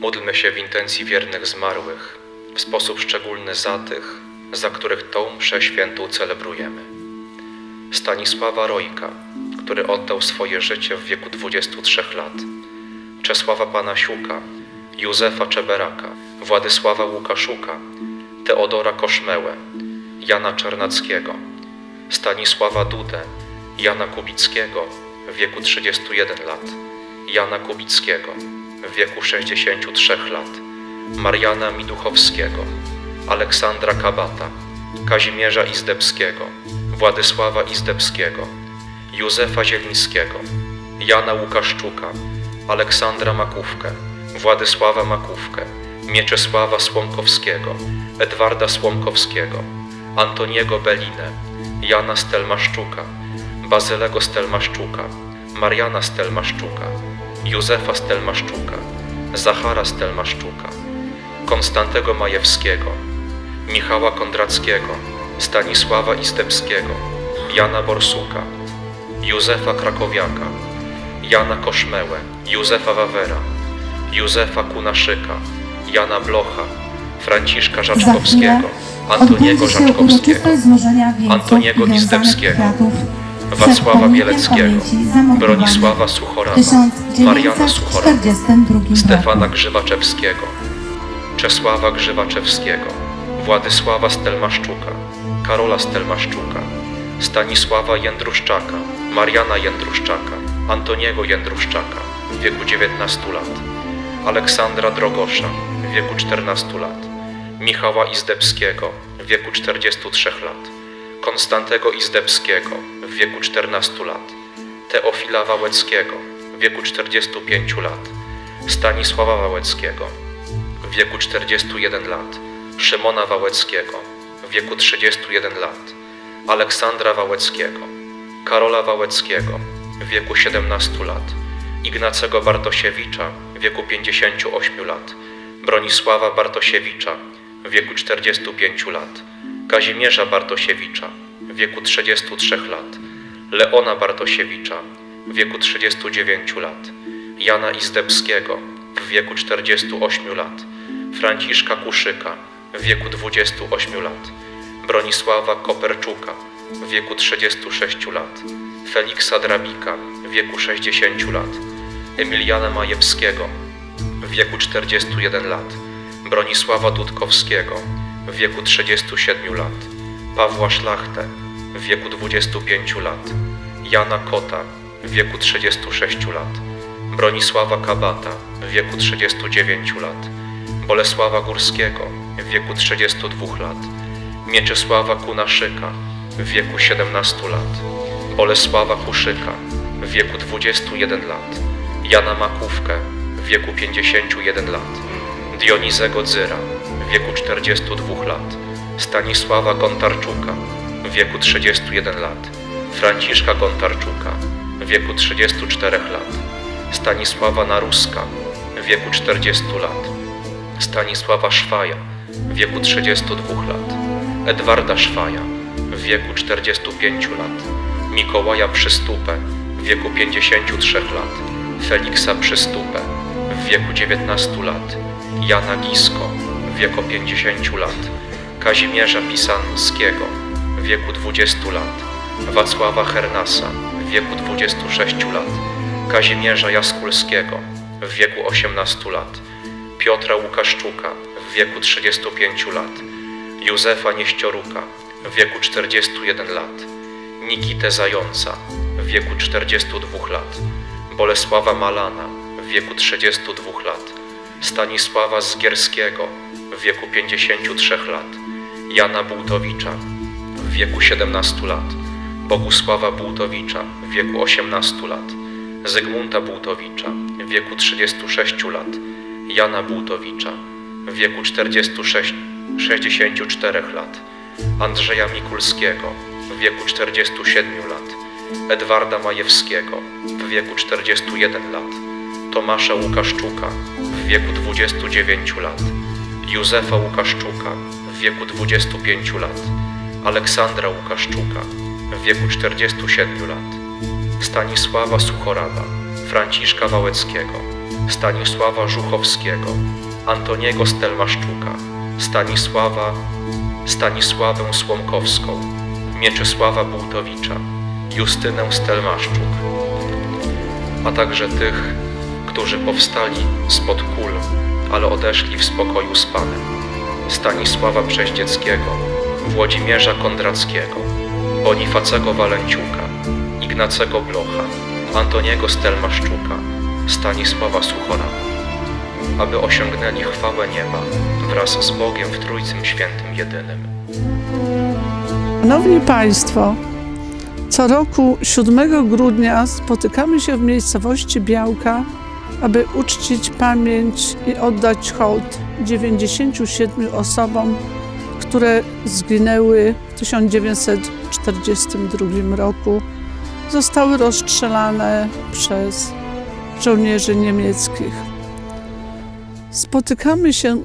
Módlmy się w intencji wiernych zmarłych, w sposób szczególny za tych, za których tą mszę świętą celebrujemy. Stanisława Rojka, który oddał swoje życie w wieku 23 lat, Czesława Panasiuka, Józefa Czeberaka, Władysława Łukaszuka, Teodora Koszmełę, Jana Czernackiego, Stanisława Dudę, Jana Kubickiego w wieku 31 lat, Jana Kubickiego wieku 63 lat, Mariana Miduchowskiego, Aleksandra Kabata, Kazimierza Izdebskiego, Władysława Izdebskiego, Józefa Zielińskiego, Jana Łukaszczuka, Aleksandra Makówkę, Władysława Makówkę, Mieczysława Słomkowskiego, Edwarda Słomkowskiego, Antoniego Belinę, Jana Stelmaszczuka, Bazylego Stelmaszczuka, Mariana Stelmaszczuka, Józefa Stelmaszczuka, Zachara Stelmaszczuka, Konstantego Majewskiego, Michała Kondrackiego, Stanisława Izdebskiego, Jana Borsuka, Józefa Krakowiaka, Jana Koszmełę, Józefa Wawera, Józefa Kunaszyka, Jana Blocha, Franciszka Żaczkowskiego, Antoniego wieńców Antoniego i Wacława Bieleckiego, Bronisława w Suchorawa, Mariana Suchorawa, 1942 Stefana. Grzywaczewskiego, Czesława Grzywaczewskiego, Władysława Stelmaszczuka, Karola Stelmaszczuka, Stanisława Jędruszczaka, Mariana Jędruszczaka, Antoniego Jędruszczaka w wieku 19 lat, Aleksandra Drogosza w wieku 14 lat, Michała Izdebskiego w wieku 43 lat, Konstantego Izdebskiego w wieku 14 lat, Teofila Wałęckiego w wieku 45 lat, Stanisława Wałęckiego w wieku 41 lat, Szymona Wałęckiego w wieku 31 lat, Aleksandra Wałęckiego, Karola Wałęckiego w wieku 17 lat, Ignacego Bartosiewicza w wieku 58 lat, Bronisława Bartosiewicza w wieku 45 lat, Kazimierza Bartosiewicza w wieku 33 lat, Leona Bartosiewicza w wieku 39 lat, Jana Izdebskiego w wieku 48 lat, Franciszka Kuszyka w wieku 28 lat, Bronisława Koperczuka w wieku 36 lat, Feliksa Drabika w wieku 60 lat, Emiliana Majewskiego w wieku 41 lat, Bronisława Dudkowskiego w wieku 37 lat, Pawła Szlachtę w wieku 25 lat, Jana Kota w wieku 36 lat, Bronisława Kabata w wieku 39 lat, Bolesława Górskiego w wieku 32 lat, Mieczysława Kunaszyka w wieku 17 lat, Bolesława Kuszyka w wieku 21 lat, Jana Makówkę w wieku 51 lat, Dionizego Dzyra w wieku 42 lat, Stanisława Gontarczuka w wieku 31 lat, Franciszka Gontarczuka w wieku 34 lat, Stanisława Naruska w wieku 40 lat, Stanisława Szwaja w wieku 32 lat, Edwarda Szwaja w wieku 45 lat, Mikołaja Przystupę w wieku 53 lat, Feliksa Przystupę w wieku 19 lat, Jana Gisko w wieku 50 lat, Kazimierza Pisanskiego wieku 20 lat, Wacława Hernasa w wieku 26 lat, Kazimierza Jaskulskiego w wieku 18 lat, Piotra Łukaszczuka w wieku 35 lat, Józefa Nieścioruka w wieku 41 lat, Nikitę Zająca w wieku 42 lat, Bolesława Malana w wieku 32 lat, Stanisława Zgierskiego w wieku 53 lat, Jana Bułtowicza wieku 17 lat, Bogusława Bułtowicza w wieku 18 lat, Zygmunta Bułtowicza w wieku 36 lat, Jana Bułtowicza w wieku 46, 64 lat, Andrzeja Mikulskiego w wieku 47 lat, Edwarda Majewskiego w wieku 41 lat, Tomasza Łukaszczuka w wieku 29 lat, Józefa Łukaszczuka w wieku 25 lat, Aleksandra Łukaszczuka w wieku 47 lat, Stanisława Suchorawa, Franciszka Wałęckiego Stanisława Żuchowskiego, Antoniego Stelmaszczuka, Stanisława, Stanisławę Słomkowską, Mieczysława Bułtowicza, Justynę Stelmaszczuk, a także tych, którzy powstali spod kul, ale odeszli w spokoju z Panem. Stanisława Przeździeckiego, Włodzimierza Kondrackiego, Bonifacego Walenciuka, Ignacego Blocha, Antoniego Stelmaszczuka, Stanisława Suchora, aby osiągnęli chwałę nieba wraz z Bogiem w Trójcym Świętym Jedynym. Szanowni Państwo, co roku 7 grudnia spotykamy się w miejscowości Białka, aby uczcić pamięć i oddać hołd 97 osobom, które zginęły w 1942 roku. Zostały rozstrzelane przez żołnierzy niemieckich. Spotykamy się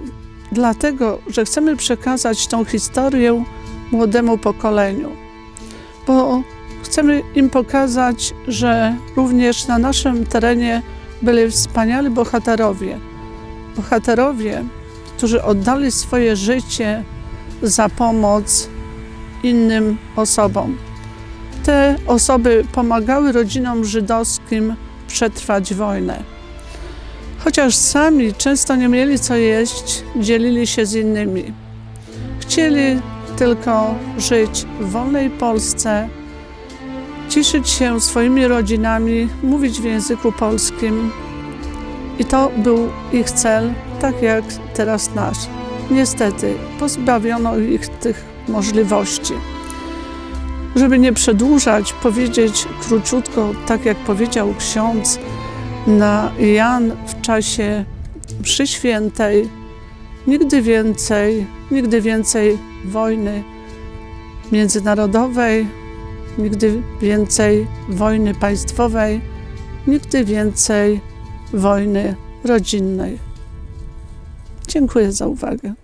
dlatego, że chcemy przekazać tą historię młodemu pokoleniu, bo chcemy im pokazać, że również na naszym terenie byli wspaniali bohaterowie. Bohaterowie, którzy oddali swoje życie za pomoc innym osobom. Te osoby pomagały rodzinom żydowskim przetrwać wojnę. Chociaż sami często nie mieli co jeść, dzielili się z innymi. Chcieli tylko żyć w wolnej Polsce, cieszyć się swoimi rodzinami, mówić w języku polskim. I to był ich cel, tak jak teraz nasz. Niestety, pozbawiono ich tych możliwości. Żeby nie przedłużać, powiedzieć króciutko, tak jak powiedział ksiądz na Jan w czasie mszy świętej, nigdy więcej, nigdy więcej wojny międzynarodowej, nigdy więcej wojny państwowej, nigdy więcej wojny rodzinnej. Dziękuję za uwagę.